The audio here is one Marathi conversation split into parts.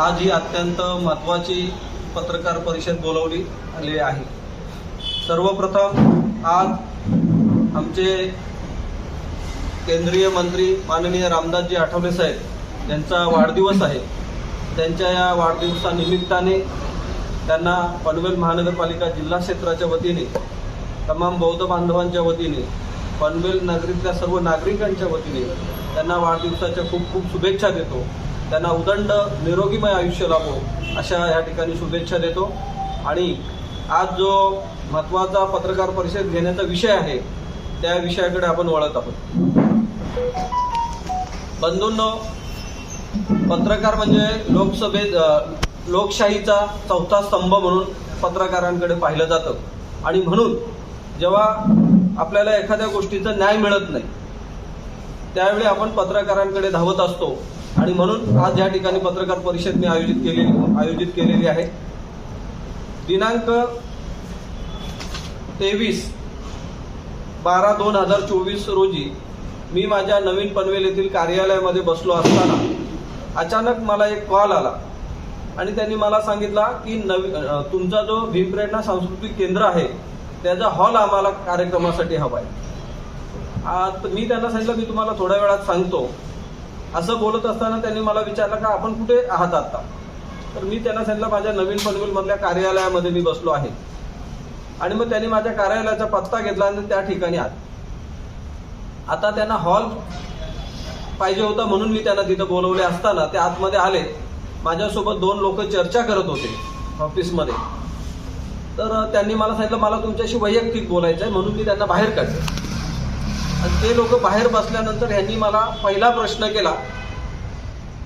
आज ही अत्यंत महत्त्वाची पत्रकार परिषद बोलवली आली आहे. सर्वप्रथम आज आमचे केंद्रीय मंत्री माननीय रामदासजी आठवले साहेब यांचा वाढदिवस आहे. त्यांच्या या वाढदिवसानिमित्ताने त्यांना पनवेल महानगरपालिका जिल्हा क्षेत्राच्या वतीने तमाम बौद्ध बांधवांच्या वतीने पनवेल नगरीतल्या सर्व नागरिकांच्या वतीने त्यांना वाढदिवसाच्या खूप खूप शुभेच्छा देतो. त्यांना उदंड निरोगीमय आयुष्य लाभो अशा या ठिकाणी शुभेच्छा देतो. आणि आज जो महत्त्वाचा पत्रकार परिषद घेण्याचा विषय आहे त्या विषयाकडे आपण वळत आहोत. बंधूंनो पत्रकार म्हणजे लोकसभे लोकशाहीचा चौथा स्तंभ म्हणून पत्रकारांकडे पाहिलं जातं. आणि म्हणून जेव्हा आपल्याला एखाद्या गोष्टीचा न्याय मिळत नाही त्यावेळी आपण पत्रकारांकडे धावत असतो. आणि म्हणून आज या ठिकाणी पत्रकार परिषद मी आयोजित केलेली आयोजित केलेली आहे. दिनांक तेवीस बारा दोन हजार चोवीस रोजी मी माझ्या नवीन पनवेल येथील कार्यालयामध्ये बसलो असताना अचानक मला एक कॉल आला. आणि त्यांनी मला सांगितला की नवी तुमचा जो भीमप्रेरणा सांस्कृतिक केंद्र आहे त्याचा हॉल आम्हाला कार्यक्रमासाठी हवा आहे. आ, तर मी त्यांना सांगितलं मी तुम्हाला थोड्या वेळात सांगतो. असं बोलत असताना त्यांनी मला विचारलं का आपण कुठे आहात आता? तर मी त्यांना सांगितलं माझ्या नवीन पनवेलमधल्या कार्यालयामध्ये मी बसलो आहे. आणि मग त्यांनी माझ्या कार्यालयाचा पत्ता घेतला आणि त्या ठिकाणी आत आता त्यांना हॉल पाहिजे होता म्हणून मी त्यांना तिथं बोलवले असताना ते आतमध्ये आले. माझ्यासोबत दोन लोक चर्चा करत होते ऑफिसमध्ये. तर त्यांनी मला सांगितलं मला तुमच्याशी वैयक्तिक बोलायचं आहे म्हणून मी त्यांना बाहेर काढलं. आणि ते लोक बाहेर बसल्यानंतर ह्यांनी मला पहिला प्रश्न केला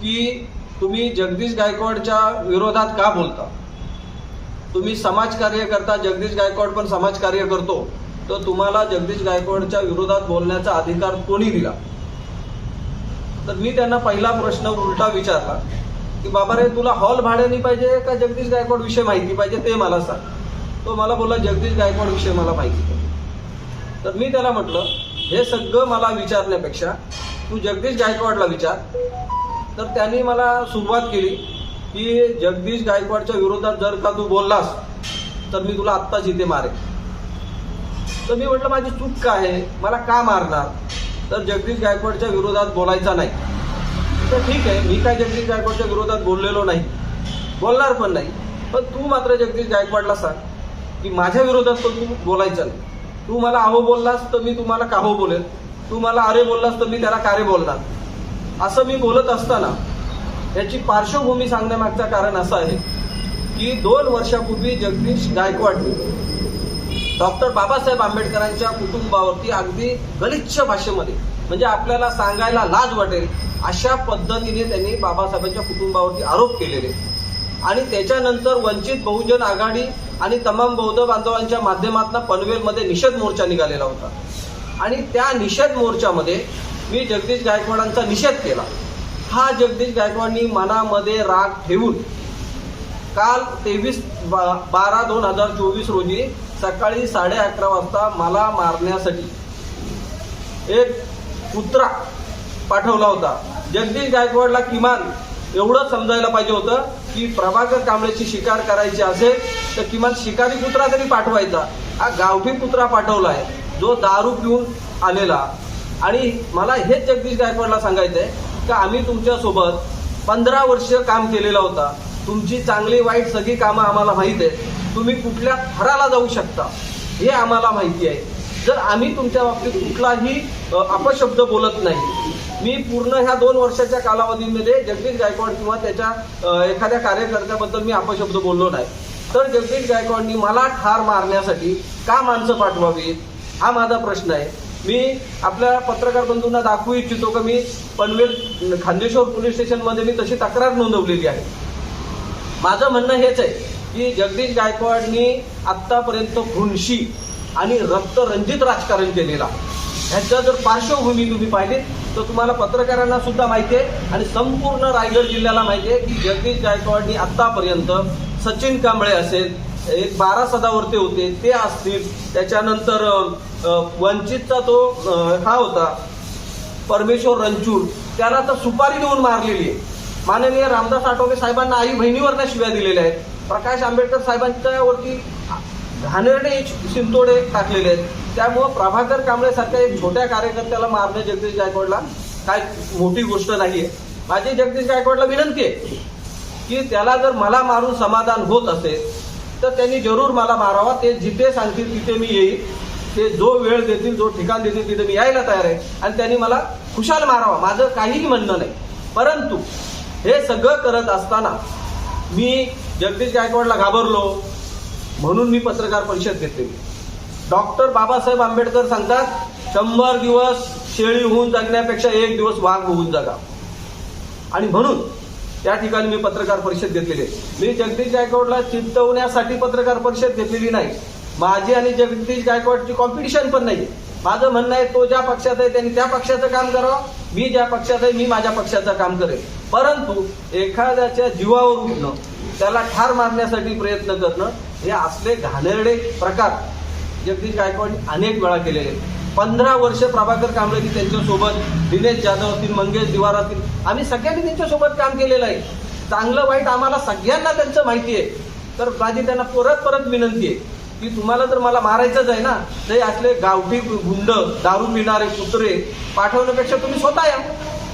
की तुम्ही जगदीश गायकवाडच्या विरोधात का बोलता? तुम्ही समाजकार्य करता जगदीश गायकवाड पण समाजकार्य करतो तर तुम्हाला जगदीश गायकवाडच्या विरोधात बोलण्याचा अधिकार कोणी दिला? तर मी त्यांना पहिला प्रश्न उलटा विचारला की बाबा रे तुला हॉल भाड्याने पाहिजे का जगदीश गायकवाड विषय माहिती पाहिजे ते मला सांग. तो मला बोलला जगदीश गायकवाड विषय मला माहिती पाहिजे. तर मी त्याला म्हटलं हे सगळं मला विचारण्यापेक्षा तू जगदीश गायकवाडला विचार. तर त्यांनी मला सुरुवात केली की जगदीश गायकवाडच्या विरोधात जर का तू बोललास तर मी तुला आत्ताच इथे मारेन. तर मी म्हटलं माझी चूक काय आहे? मला का मारणार? तर जगदीश गायकवाडच्या विरोधात बोलायचा नाही. तर ठीक आहे मी काय जगदीश गायकवाडच्या विरोधात बोललेलो नाही. बोलणार पण नाही. पण तू मात्र जगदीश गायकवाडला सांग की माझ्या विरोधात पण तू बोलायचं नाही. तू मला अहो बोललास तर मी तुम्हाला काहो बोलेल तू मला अरे बोललास तर मी त्याला कारे बोलणार? असं मी बोलत असताना याची पार्श्वभूमी सांगण्यामागचं कारण असं आहे की दोन वर्षापूर्वी जगदीश गायकवाड डॉक्टर बाबासाहेब आंबेडकरांच्या कुटुंबावरती अगदी गलिच्छ भाषेमध्ये म्हणजे आपल्याला सांगायला लाज वाटेल अशा पद्धतीने त्यांनी बाबासाहेबांच्या कुटुंबावरती आरोप केलेले. आणि त्याच्यानंतर वंचित बहुजन आघाडी आणि तमाम बौद्ध बांधवांच्या माध्यमातून पनवेलमध्ये निषेध मोर्चा निघालेला होता. आणि त्या निषेध मोर्चामध्ये मी जगदीश गायकवाडांचा निषेध केला. हा जगदीश गायकवाडनी मनामध्ये राग ठेवून काल तेवीस बारा दोन हजार चोवीस रोजी सकाळी साडे अकरा वाजता मला मारण्यासाठी एक कुत्रा पाठवला होता. जगदीश गायकवाडला किमान एवढं समजायला पाहिजे होतं की प्रभाकर कांबळेची शिकार करायची असेल तर किमान शिकारी कुत्रा तरी पाठवायचा. हा गावठी कुत्रा पाठवलाय जो दारू पिऊन आलेला. आणि मला हेच जगदीश गायकवाडला आहे का आम्ही तुमच्यासोबत पंधरा वर्ष काम केलेला होता. तुमची चांगली वाईट सगळी कामं आम्हाला माहीत आहे तुम्ही कुठल्या थराला जाऊ शकता हे आम्हाला माहिती आहे. जर आम्ही तुमच्या बाबतीत कुठलाही अपशब्द बोलत नाही मी पूर्ण ह्या दोन वर्षाच्या कालावधीमध्ये जगदीश गायकवाड किंवा त्याच्या एखाद्या कार्यकर्त्याबद्दल मी अपशब्द बोललो नाही. तर जगदीश गायकवाडनी मला ठार मारण्यासाठी का माणसं पाठवावी हा माझा प्रश्न आहे. मी आपल्या पत्रकार बंधूंना दाखवू इच्छितो की मी पनवेल खांदेश्वर पोलीस स्टेशनमध्ये मी तशी तक्रार नोंदवलेली आहे. माझं म्हणणं हेच आहे की जगदीश गायकवाडनी आत्तापर्यंत खुनशी आणि रक्तरंजित राजकारण केलेला ह्याच्या जर पार्श्वभूमी तुम्ही पाहिली तर तुम्हाला पत्रकारांना सुद्धा माहिती आहे आणि संपूर्ण रायगड जिल्ह्याला माहिती आहे की जगदीश गायकवाडनी आत्तापर्यंत सचिन कांबळे असेल एक बारा सदावर्ते होते ते असतील त्याच्यानंतर वंचितचा तो हा होता परमेश्वर रणचूर त्याला तर सुपारी देऊन मारलेली आहे. माननीय रामदास आठवले साहेबांना आई बहिणीवरनं शिव्या दिलेल्या आहेत. प्रकाश आंबेडकर साहेबांच्यावरती घाणेरडे शिंतोडे टाकलेले आहेत. त्यामुळं प्रभाकर कांबळे सारख्या एक छोट्या कार्यकर्त्याला मारणं जगदीश गायकवाडला काय मोठी गोष्ट नाहीये. माझी जगदीश गायकवाडला विनंती आहे की त्याला जर मला मारून समाधान होत असेल तर त्यांनी जरूर मला मारावा. ते जिथे सांगतील तिथे मी येईल ते जो वेळ देतील जो ठिकाण देतील तिथे मी यायला तयार आहे. आणि त्यांनी मला खुशाल मारावा. माझं काहीही म्हणणं नाही. परंतु हे सगळं करत असताना मी जगदीश गायकवाडला घाबरलो. म्हणून मी पत्रकार परिषद घेतली डॉक्टर बाबासाहेब आंबेडकर सांगतात शंभर दिवस शेळी होऊन जगण्यापेक्षा एक दिवस वाघ होऊन जगा. आणि म्हणून त्या ठिकाणी मी पत्रकार परिषद घेतलेली आहे. मी जगदीश गायकवाडला चिंतवण्यासाठी पत्रकार परिषद घेतलेली नाही. माझी आणि जगदीश गायकवाडची कॉम्पिटिशन पण नाही माझं म्हणणं आहे तो ज्या पक्षात आहे त्यांनी त्या पक्षाचं काम करावं. मी ज्या पक्षात आहे मी माझ्या पक्षाचं काम करेन. परंतु एखाद्याच्या जीवावर उठणं त्याला ठार मारण्यासाठी प्रयत्न करणं हे असले घाणेरडे प्रकार. जगदीश गायकवाड अनेक वेळा केलेले आहेत. पंधरा वर्ष प्रभाकर कांबळेजी त्यांच्यासोबत दिनेश जाधव असतील मंगेश दिवार असतील आम्ही सगळ्यांनी त्यांच्यासोबत काम केलेलं आहे. चांगलं वाईट आम्हाला सगळ्यांना त्यांचं माहिती आहे. तर माझी त्यांना परत परत विनंती आहे की तुम्हाला जर मला मारायचंच आहे ना ते असले गावठी गुंड दारू पिणारे कुत्रे पाठवण्यापेक्षा तुम्ही स्वतः या.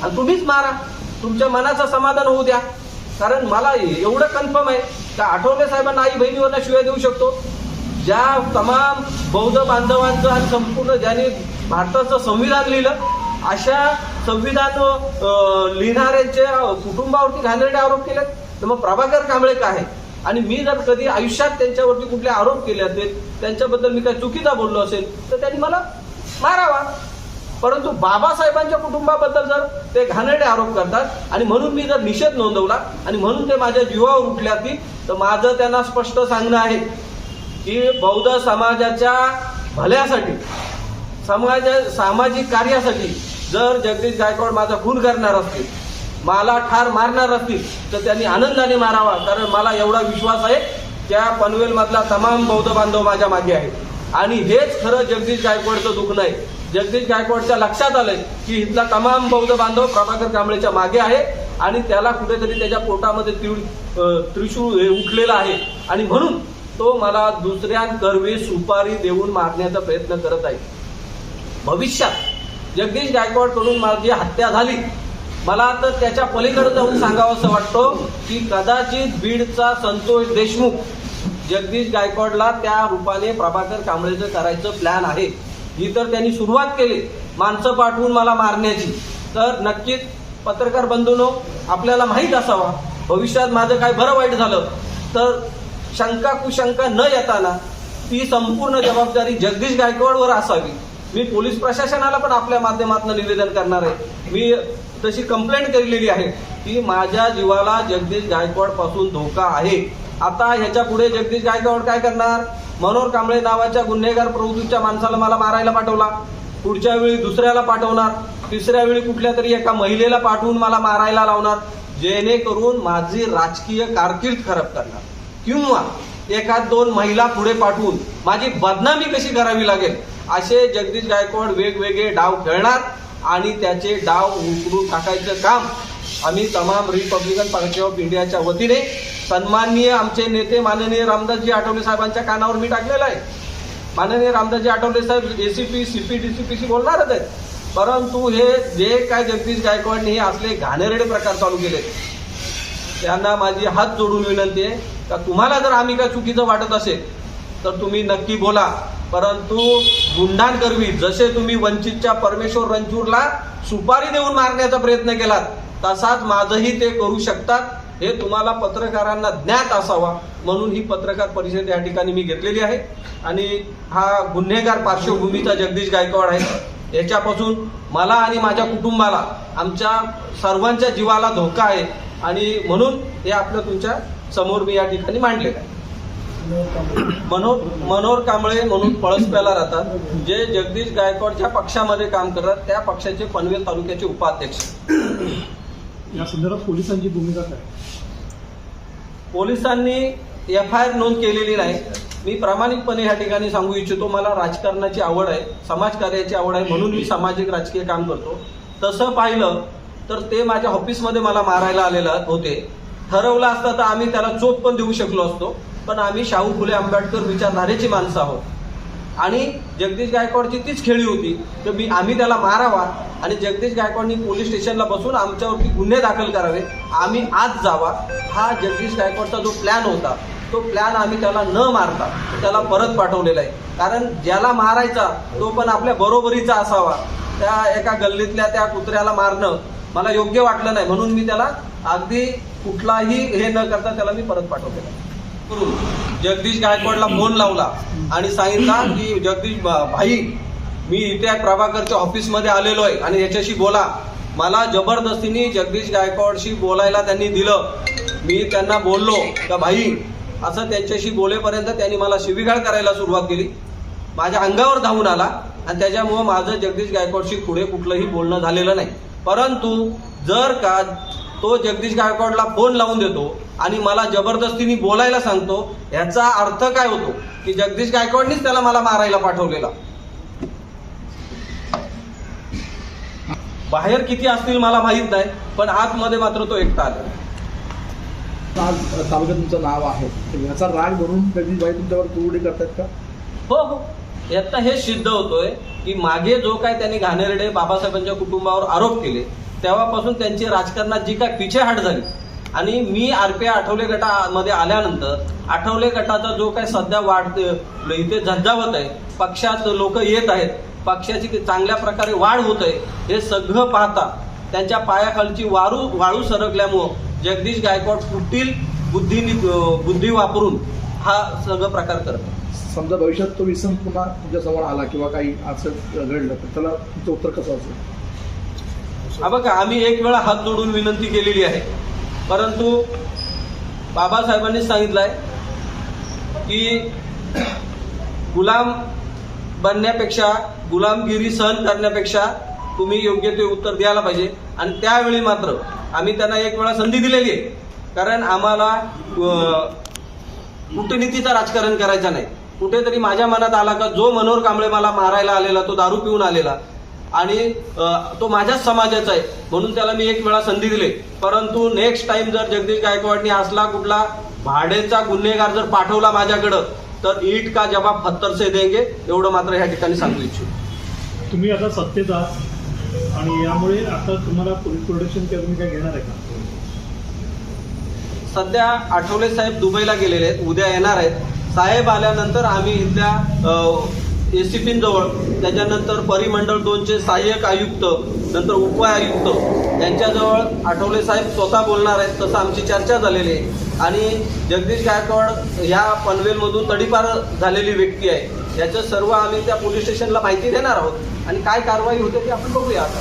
आणि तुम्हीच मारा. तुमच्या मनाचं समाधान होऊ द्या. कारण मला एवढं कन्फर्म आहे त्या आठवले साहेबांना आई बहिणीवरना शिवाय देऊ शकतो. ज्या तमाम बौद्ध बांधवांचं आणि संपूर्ण ज्यांनी भारताचं संविधान लिहिलं अशा संविधान लिहिणाऱ्यांच्या कुटुंबावरती घाणेरडे आरोप केले तर मग प्रभाकर कांबळे काय आहे आणि मी जर कधी आयुष्यात त्यांच्यावरती कुठले आरोप केले असेल त्यांच्याबद्दल मी काय चुकीचा बोललो असेल तर त्यांनी मला मारावा. परंतु बाबासाहेबांच्या कुटुंबाबद्दल जर ते घाणेरडे आरोप करतात आणि म्हणून मी जर निषेध नोंदवला आणि म्हणून ते माझ्या जीवावर उठल्यातील तर माझं त्यांना स्पष्ट सांगणं आहे की बौद्ध समाजाच्या भल्यासाठी समाज सामाजिक कार्यासाठी जर जगदीश गायकवाड माझा खून करणार असतील मला ठार मारणार असतील तर त्यांनी आनंदाने मारावा कारण मला एवढा विश्वास आहे त्या पनवेलमधला तमाम बौद्ध बांधव माझ्या मागे आहेत. आणि हेच खरं जगदीश गायकवाडचं दुःख नाही जगदीश गायकवाडच्या लक्षात आलंय की इथला तमाम बौद्ध बांधव प्रभाकर कांबळेच्या मागे आहे आणि त्याला कुठेतरी त्याच्या पोटामध्ये त्रिव त्रिशूळ हे आहे. आणि म्हणून तो मला दुसऱ्या कर्वे सुपारी देऊन मारण्याचा प्रयत्न करत आहे. भविष्यात जगदीश गायकवाडकडून माझी हत्या झाली. मला तर त्याच्या पलीकडे जाऊन सांगावं असं वाटतो की कदाचित बीडचा संतोष देशमुख जगदीश गायकवाडला त्या रूपाने प्रभाकर कांबळेचं करायचं प्लॅन आहे. ही तर त्यांनी सुरुवात केली माणसं पाठवून मला मारण्याची. तर नक्कीच पत्रकार बंधूनो आपल्याला माहीत असावा भविष्यात माझं काय बरं वाईट झालं. तर शंका कुशंका न येताना ती संपूर्ण जबाबदारी जगदीश गायकवाडवर असावी. मी पोलीस प्रशासनाला पण आपल्या माध्यमातून निवेदन करणार आहे. मी तशी कंप्लेंट केलेली आहे की माझ्या जीवाला जगदीश गायकवाडपासून धोका आहे. आता ह्याच्या पुढे जगदीश गायकवाड काय करणार? मनोहर कांबळे नावाच्या गुन्हेगार प्रवृत्तीच्या माणसाला मला मारायला पाठवला. पुढच्या वेळी दुसऱ्याला पाठवणार. तिसऱ्या वेळी कुठल्या तरी एका महिलेला पाठवून मला मारायला लावणार. जेणेकरून माझी राजकीय कारकीर्द खराब करणार. किंवा एखाद दोन महिला पुढे पाठवून माझी बदनामी कशी करावी लागेल? असे जगदीश गायकवाड वेगवेगळे डाव खेळणार आणि त्याचे डाव उकरून टाकायचं काम आम्ही तमाम रिपब्लिकन पार्टी ऑफ इंडियाच्या वतीने सन्माननीय आमचे नेते माननीय रामदासजी आठवले साहेबांच्या कानावर मी टाकलेलं आहे. माननीय रामदासजी आठवले साहेब एसीपी सीपी डीसीपीशी बोलणारच आहेत. परंतु हे जे काय जगदीश गायकवाडने हे असले घाणेरडे प्रकार चालू केले त्यांना माझी हात जोडून विनंती आहे का तुम्हाला जर आम्ही काय चुकीचं वाटत असेल तर तुम्ही नक्की बोला. परंतु गुंडांकरवी जसे तुम्ही वंचितच्या परमेश्वर रणचूरला सुपारी देऊन मारण्याचा प्रयत्न केलात तसाच माझंही ते करू शकतात. हे तुम्हाला पत्रकारांना ज्ञात असावा म्हणून ही पत्रकार परिषद या ठिकाणी मी घेतलेली आहे. आणि हा गुन्हेगार पार्श्वभूमीचा जगदीश गायकवाड आहे. याच्यापासून मला आणि माझ्या कुटुंबाला आमच्या सर्वांच्या जीवाला धोका आहे. आणि म्हणून हे आपलं तुमच्यासमोर मी या ठिकाणी मांडलेलं आहे. मनोहर मनोहर कांबळे म्हणून पळसप्याला राहतात. जे जगदीश गायकवाड ज्या पक्षामध्ये काम करतात त्या पक्षाचे पनवेल तालुक्याचे उपाध्यक्ष. या संदर्भात पोलिसांची भूमिका काय? पोलिसांनी एफ आय आर नोंद केलेली नाही. मी प्रामाणिकपणे ह्या ठिकाणी सांगू इच्छितो मला राजकारणाची आवड आहे समाजकार्याची आवड आहे म्हणून मी सामाजिक राजकीय काम करतो. तसं पाहिलं तर ते माझ्या ऑफिसमध्ये मला मारायला आलेला होते. ठरवलं असतं तर आम्ही त्याला चोप पण देऊ शकलो असतो पण आम्ही शाहू फुले आंबेडकर विचारधारेची माणसं आहोत. आणि जगदीश गायकवाडची तीच खेळी होती. तर मी आम्ही त्याला मारावा आणि जगदीश गायकवाडनी पोलीस स्टेशनला बसून आमच्यावरती गुन्हे दाखल करावे. आम्ही आज जावा. हा जगदीश गायकवाडचा जो प्लॅन होता तो प्लॅन आम्ही त्याला न मारता त्याला परत पाठवलेला आहे. कारण ज्याला मारायचा तो पण आपल्या बरोबरीचा असावा. त्या एका गल्लीतल्या त्या कुत्र्याला मारणं मला योग्य वाटलं नाही. म्हणून मी त्याला अगदी कुठलाही हे न करता त्याला मी परत पाठवलेला करून जगदीश गायकवाडला फोन लावला आणि सांगितला की जगदीश भाई मी इथे प्रभाकरच्या ऑफिसमध्ये आलेलो आहे आणि याच्याशी बोला. मला जबरदस्तीने जगदीश गायकवाडशी बोलायला त्यांनी दिलं. मी त्यांना बोललो का भाई असं त्यांच्याशी बोलेपर्यंत त्यांनी मला शिवीगाळ करायला सुरुवात केली. माझ्या अंगावर धावून आला आणि त्याच्यामुळं माझं जगदीश गायकवाडशी पुढे कुठलंही बोलणं झालेलं नाही. परंतु जर का तो जगदीश गायकवाडला फोन लावून देतो आणि मला जबरदस्तीने बोलायला सांगतो. याचा अर्थ काय होतो? की जगदीश गायकवाडनीच त्याला मला मारायला पाठवलेला. बाहेर किती असतील मला माहीत नाही पण आतमध्ये मात्र तो एकटा आला आज तालुक्यात तुमचं नाव आहे. याचा राग म्हणून जगदीशभाई तुमच्यावर कुरडी करतात का? हो हो. यात हे सिद्ध होतोय की मागे जो काय त्यांनी घाणेरडे बाबासाहेबांच्या कुटुंबावर आरोप केले तेव्हापासून त्यांची राजकारणात जी काय पिछेहाट झाली आणि मी आरपीआय आठवले गटामध्ये आल्यानंतर आठवले गटाचा जो काही सध्या वाढ इथे झंझावत आहे पक्षात लोक येत आहेत पक्षाची चांगल्या प्रकारे वाढ होत आहे हे सगळं पाहता त्यांच्या पायाखालची वाळू वाळू सरकल्यामुळं जगदीश गायकवाड कुटील बुद्धीनी बुद्धी वापरून हा सगळं प्रकार करतो समजा भविष्यात तो विसम पुन्हा तुमच्यासमोर आला किंवा काही असं घडलं तर त्याला तुमचं उत्तर कसं असेल? बघा आम्ही एक वेळा हात जोडून विनंती केलेली आहे. परंतु बाबासाहेबांनी सांगितलंय की गुलाम बनण्यापेक्षा गुलामगिरी सहन करण्यापेक्षा तुम्ही योग्य ते उत्तर द्यायला पाहिजे. आणि त्यावेळी मात्र आम्ही त्यांना एक वेळा संधी दिलेली आहे. कारण आम्हाला कूटनीतीचं राजकारण करायचं नाही. कुठेतरी माझ्या मनात आला का जो मनोहर कांबळे मला मारायला आलेला तो दारू पिऊन आलेला आणि तो माझ्याच समाजाचा आहे. म्हणून त्याला मी एक वेळा संधी दिली. परंतु नेक्स्ट टाइम जर जगदीश गायकवाडनी असला कुठला भाडेचा गुन्हेगार जर पाठवला माझ्याकडं तर ईट का जबाब पत्तर से देंगे एवढं मात्र ह्या ठिकाणी सांगू इच्छितो. तुम्ही आता सत्तेत आहात. आणि यामुळे आता तुम्हाला पोलीस प्रोटेक्शन तुम्ही काय घेणार आहे का? सध्या आठवले साहेब दुबईला गेलेले आहेत. उद्या येणार आहेत. साहेब आल्यानंतर आम्ही इथल्या एसीपी त्याच्यानंतर परिमंडळ दोनचे सहाय्यक आयुक्त नंतर उप आयुक्त यांच्याजवळ आठवले साहेब स्वतः बोलणार आहेत तसं आमची चर्चा झालेली आहे. आणि जगदीश गायकवाड ह्या पनवेलमधून तडीपार झालेली व्यक्ती आहे. याचं सर्व आम्ही त्या पोलीस स्टेशनला माहिती देणार आहोत. आणि काय कारवाई होते ते आपण बघूया आता.